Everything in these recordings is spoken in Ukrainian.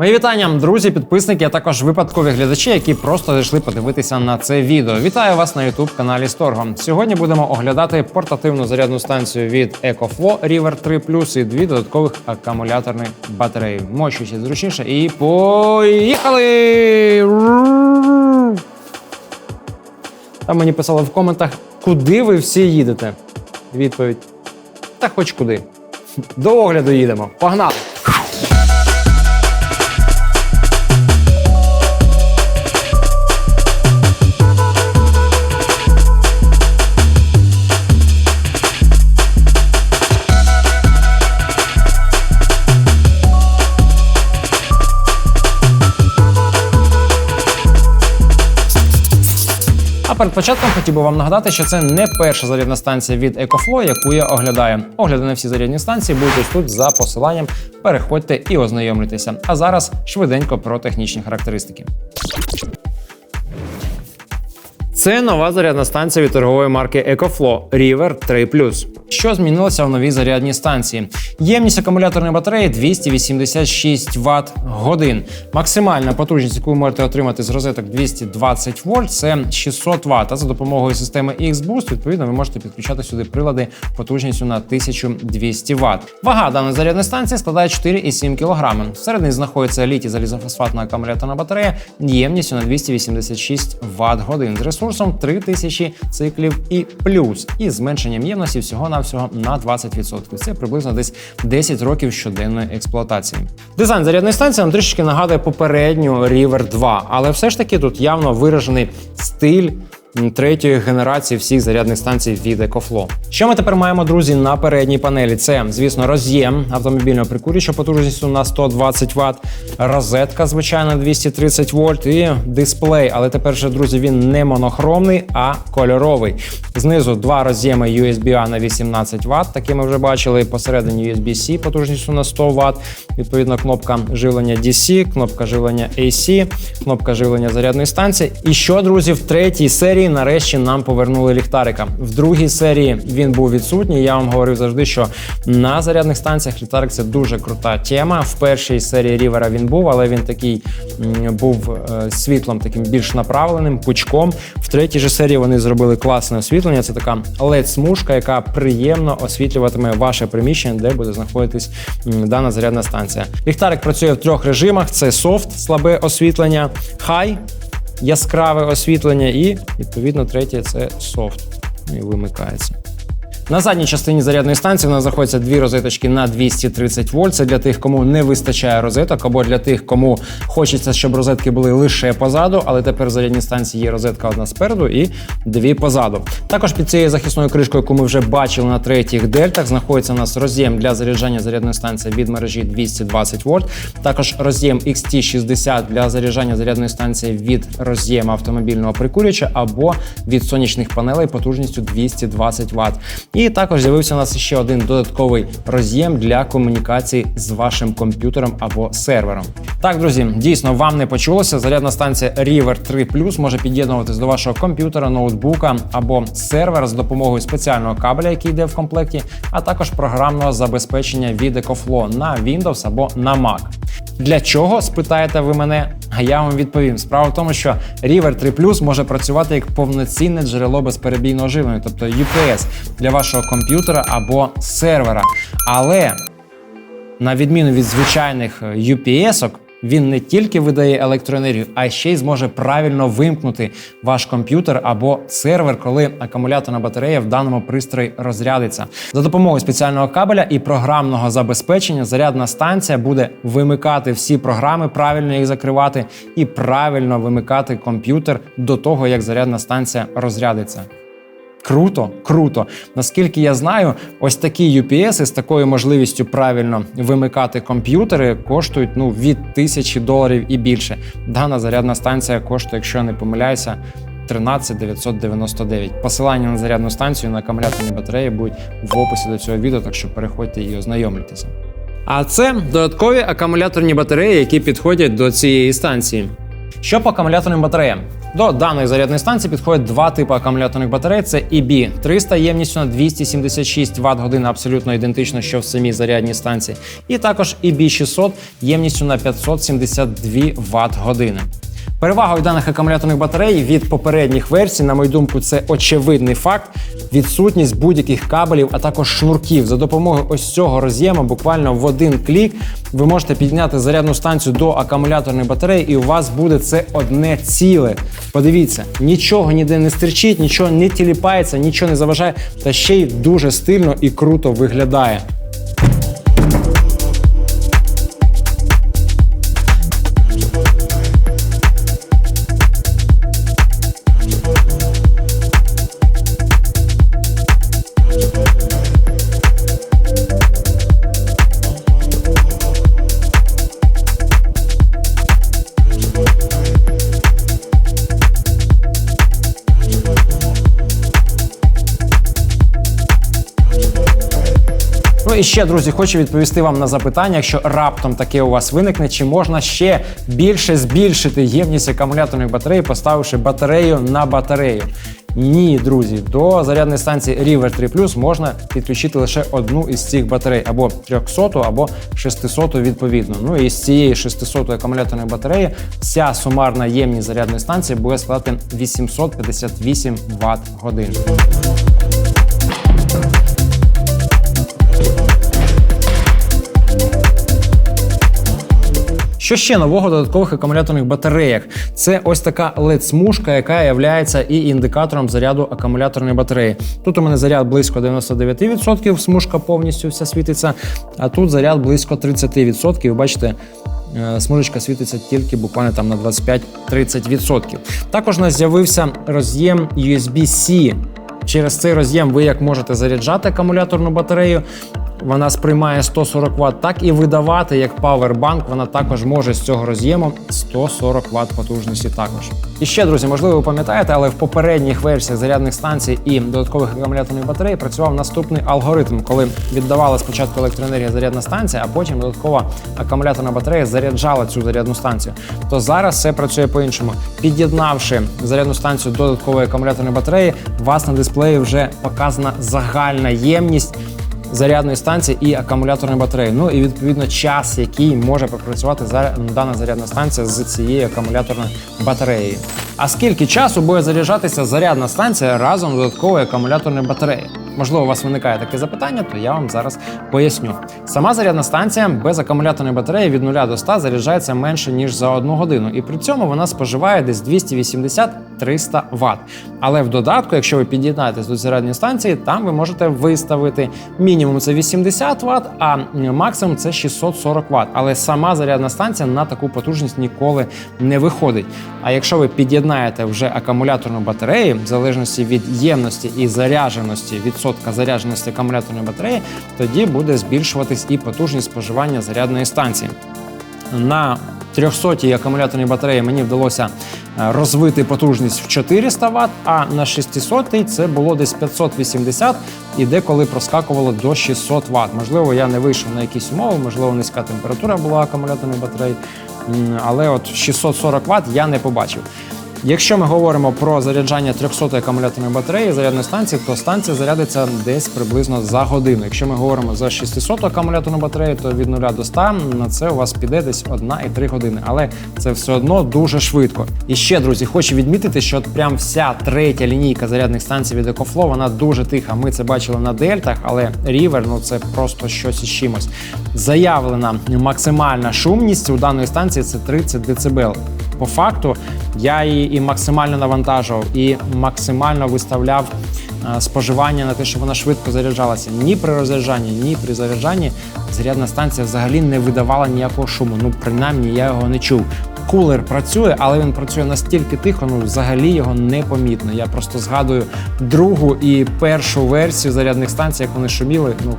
Мої вітання, друзі, підписники, а також випадкові глядачі, які просто зайшли подивитися на це відео. Вітаю вас на youtube каналі Сторго. Сьогодні будемо оглядати портативну зарядну станцію від EcoFlow River 3 Plus і дві додаткових акумуляторні батареї. Мощніше, зручніше і поїхали! Там мені писали в коментах, куди ви всі їдете. Відповідь: та хоч куди. До огляду їдемо. Погнали! Перед початком хотів би вам нагадати, що це не перша зарядна станція від EcoFlow, яку я оглядаю. Огляди на всі зарядні станції будуть ось тут за посиланням. Переходьте і ознайомлюйтеся. А зараз швиденько про технічні характеристики. Це нова зарядна станція від торгової марки EcoFlow River 3 Що змінилося в новій зарядній станції? Ємність акумуляторної батареї 286 Вт годин. Максимальна потужність, яку ви можете отримати з розеток 220 вольт, це 600 Вт. А за допомогою системи X-Boost, відповідно, ви можете підключати сюди прилади потужністю на 1200 Вт. Вага даної зарядної станції складає 4,7 кг. Всередині знаходиться літій залізофосфатна акумуляторна батарея ємністю на 286 Вт годин з ресурсом 3000 циклів і плюс, і зменшенням ємності всього-навсього на 20%. Це приблизно десь 10 років щоденної експлуатації. Дизайн зарядної станції нам трішечки нагадує попередню River 2, але все ж таки тут явно виражений стиль. Третьої генерації всіх зарядних станцій від EcoFlow. Що ми тепер маємо, друзі, на передній панелі? Це, звісно, роз'єм автомобільного прикурювача потужністю на 120 Вт, розетка, звичайно, 230 вольт і дисплей. Але тепер же, друзі, він не монохромний, а кольоровий. Знизу два роз'єми USB-A на 18 Вт, такі ми вже бачили. Посередині USB-C потужністю на 100 Вт. Відповідно, кнопка живлення DC, кнопка живлення AC, кнопка живлення зарядної станції. І що, друзі, в третій серії нарешті нам повернули ліхтарика. В другій серії він був відсутній. Я вам говорив завжди, що на зарядних станціях ліхтарик це дуже крута тема. В першій серії Рівера він був, але він такий був е, світлом, таким більш направленим, пучком. В третій же серії вони зробили класне освітлення. Це така LED-смужка, яка приємно освітлюватиме ваше приміщення, де буде знаходитись дана зарядна станція. Ліхтарик працює в трьох режимах: це софт, слабе освітлення, хай, яскраве освітлення, і відповідно третє це софт. І вимикається. На задній частині зарядної станції у нас знаходяться дві розеточки на 230 вольт. Це для тих, кому не вистачає розеток, або для тих, кому хочеться, щоб розетки були лише позаду, але тепер в зарядній станції є розетка одна спереду і дві позаду. Також під цією захисною кришкою, яку ми вже бачили на третіх дельтах, знаходиться у нас роз'єм для заряджання зарядної станції від мережі 220 вольт. Також роз'єм XT60 для заряджання зарядної станції від роз'єму автомобільного прикурювача або від сонячних панелей потужністю 220 Вт. І також з'явився у нас ще один додатковий роз'єм для комунікації з вашим комп'ютером або сервером. Так, друзі, дійсно вам не почулося. Зарядна станція River 3 Plus може під'єднуватись до вашого комп'ютера, ноутбука або сервера з допомогою спеціального кабеля, який йде в комплекті, а також програмного забезпечення від EcoFlow на Windows або на Mac. Для чого спитаєте ви мене? А я вам відповім. Справа в тому, що River 3 Plus може працювати як повноцінне джерело безперебійного живлення, тобто UPS для вашого комп'ютера або сервера. Але на відміну від звичайних е, UPS-ок, він не тільки видає електроенергію, а ще й зможе правильно вимкнути ваш комп'ютер або сервер, коли акумуляторна батарея в даному пристрої розрядиться. За допомогою спеціального кабеля і програмного забезпечення зарядна станція буде вимикати всі програми, правильно їх закривати і правильно вимикати комп'ютер до того, як зарядна станція розрядиться. Круто, круто. Наскільки я знаю, ось такі UPS з такою можливістю правильно вимикати комп'ютери коштують ну від тисячі доларів і більше. Дана зарядна станція коштує, якщо я не помиляюся. 13 999. Посилання на зарядну станцію на акумуляторні батареї будуть в описі до цього відео, так що переходьте і ознайомлюйтеся. А це додаткові акумуляторні батареї, які підходять до цієї станції. Що по акумуляторним батареям? До даної зарядної станції підходять два типи акумуляторних батарей: це EB 300 ємністю на 276 Вт годин, абсолютно ідентично, що в самій зарядній станції, і також EB 600 ємністю на 572 Вт години. Перевагою даних акумуляторних батарей від попередніх версій, на мою думку, це очевидний факт. Відсутність будь-яких кабелів, а також шнурків. За допомогою ось цього роз'єму, буквально в один клік, ви можете підняти зарядну станцію до акумуляторної батареї, і у вас буде це одне ціле. Подивіться, нічого ніде не стерчить, нічого не тіліпається, нічого не заважає, та ще й дуже стильно і круто виглядає. І ще, друзі, хочу відповісти вам на запитання, якщо раптом таке у вас виникне, чи можна ще більше збільшити ємність акумуляторної батареї, поставивши батарею на батарею. Ні, друзі, до зарядної станції River 3 можна підключити лише одну із цих батарей, або 300, або 600 відповідно. Ну і з цієї 600 акумуляторної батареї вся сумарна ємність зарядної станції буде складати 858 Вт годин. Що ще нового в додаткових акумуляторних батареях? Це ось така LED-смужка, яка є і індикатором заряду акумуляторної батареї. Тут у мене заряд близько 99%, смужка повністю вся світиться, а тут заряд близько 30%. Ви бачите, е, смужечка світиться тільки буквально там на 25-30%. Також у нас з'явився роз'єм USB-C. Через цей роз'єм ви як можете заряджати акумуляторну батарею, вона сприймає 140 Вт, так і видавати як павербанк. Вона також може з цього роз'єму 140 Вт потужності. Також і ще друзі, можливо, ви пам'ятаєте, але в попередніх версіях зарядних станцій і додаткових акумуляторних батарей працював наступний алгоритм, коли віддавала спочатку електроенергія зарядна станція, а потім додаткова акумуляторна батарея заряджала цю зарядну станцію. То зараз все працює по-іншому. Під'єднавши зарядну станцію до додаткової акумуляторної батареї, у вас на дисплеї вже показана загальна ємність зарядної станції і акумуляторної батареї. Ну і відповідно час, який може пропрацювати дана зарядна станція з цією акумуляторною батареєю. А скільки часу буде заряджатися зарядна станція разом з додатковою акумуляторною батареєю? Можливо, у вас виникає таке запитання, то я вам зараз поясню. Сама зарядна станція без акумуляторної батареї від 0 до 100 заряджається менше ніж за одну годину, і при цьому вона споживає десь 280-300 Вт. Але в додатку, якщо ви під'єднаєтесь до зарядної станції, там ви можете виставити мінімум це 80 Вт, а максимум це 640 Вт. Але сама зарядна станція на таку потужність ніколи не виходить. А якщо ви під'єднаєте вже акумуляторну батарею, в залежності від ємності і зарядженості відсотків, відсотка зарядженості акумуляторної батареї, тоді буде збільшуватись і потужність споживання зарядної станції. На 300-й акумуляторній батареї мені вдалося розвити потужність в 400 Вт, а на 600-й це було десь 580 і деколи проскакувало до 600 Вт. Можливо, я не вийшов на якісь умови, можливо, низька температура була акумуляторних батарей, але от 640 Вт я не побачив. Якщо ми говоримо про заряджання 300 акумуляторної батареї зарядної станції, то станція зарядиться десь приблизно за годину. Якщо ми говоримо за 600 акумуляторну батарею, то від 0 до 100 на це у вас піде десь 1,3 години. Але це все одно дуже швидко. І ще, друзі, хочу відмітити, що прям вся третя лінійка зарядних станцій від EcoFlow, вона дуже тиха. Ми це бачили на дельтах, але River, ну це просто щось із чимось. Заявлена максимальна шумність у даної станції це 30 дБ. По факту я її і максимально навантажував, і максимально виставляв е, споживання на те, щоб вона швидко заряджалася. Ні при розряджанні, ні при заряджанні зарядна станція взагалі не видавала ніякого шуму. Ну, принаймні, я його не чув. Кулер працює, але він працює настільки тихо, ну взагалі його не помітно. Я просто згадую другу і першу версію зарядних станцій, як вони шуміли. Ну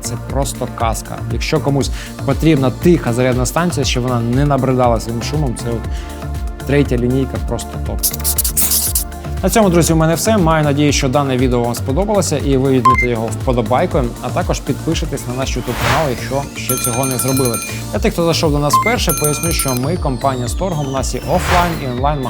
це просто казка. Якщо комусь потрібна тиха зарядна станція, щоб вона не набридала своїм шумом, це от третя лінійка просто топ. На цьому, друзі, у мене все. Маю надію, що дане відео вам сподобалося, і ви відміте його вподобайкою, а також підпишитесь на наш YouTube канал, якщо ще цього не зробили. Для тих, хто зайшов до нас вперше, поясню, що ми компанія з торгом. У нас є офлайн і онлайн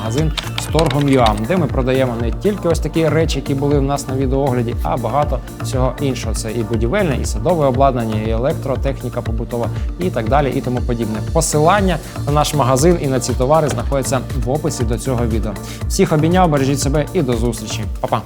Торгом.ua, де ми продаємо не тільки ось такі речі, які були в нас на відеоогляді, а багато всього іншого. Це і будівельне, і садове обладнання, і електротехніка побутова, і так далі, і тому подібне. Посилання на наш магазин і на ці товари знаходяться в описі до цього відео. Всіх обійняв, бережіть себе і до зустрічі. Па-па!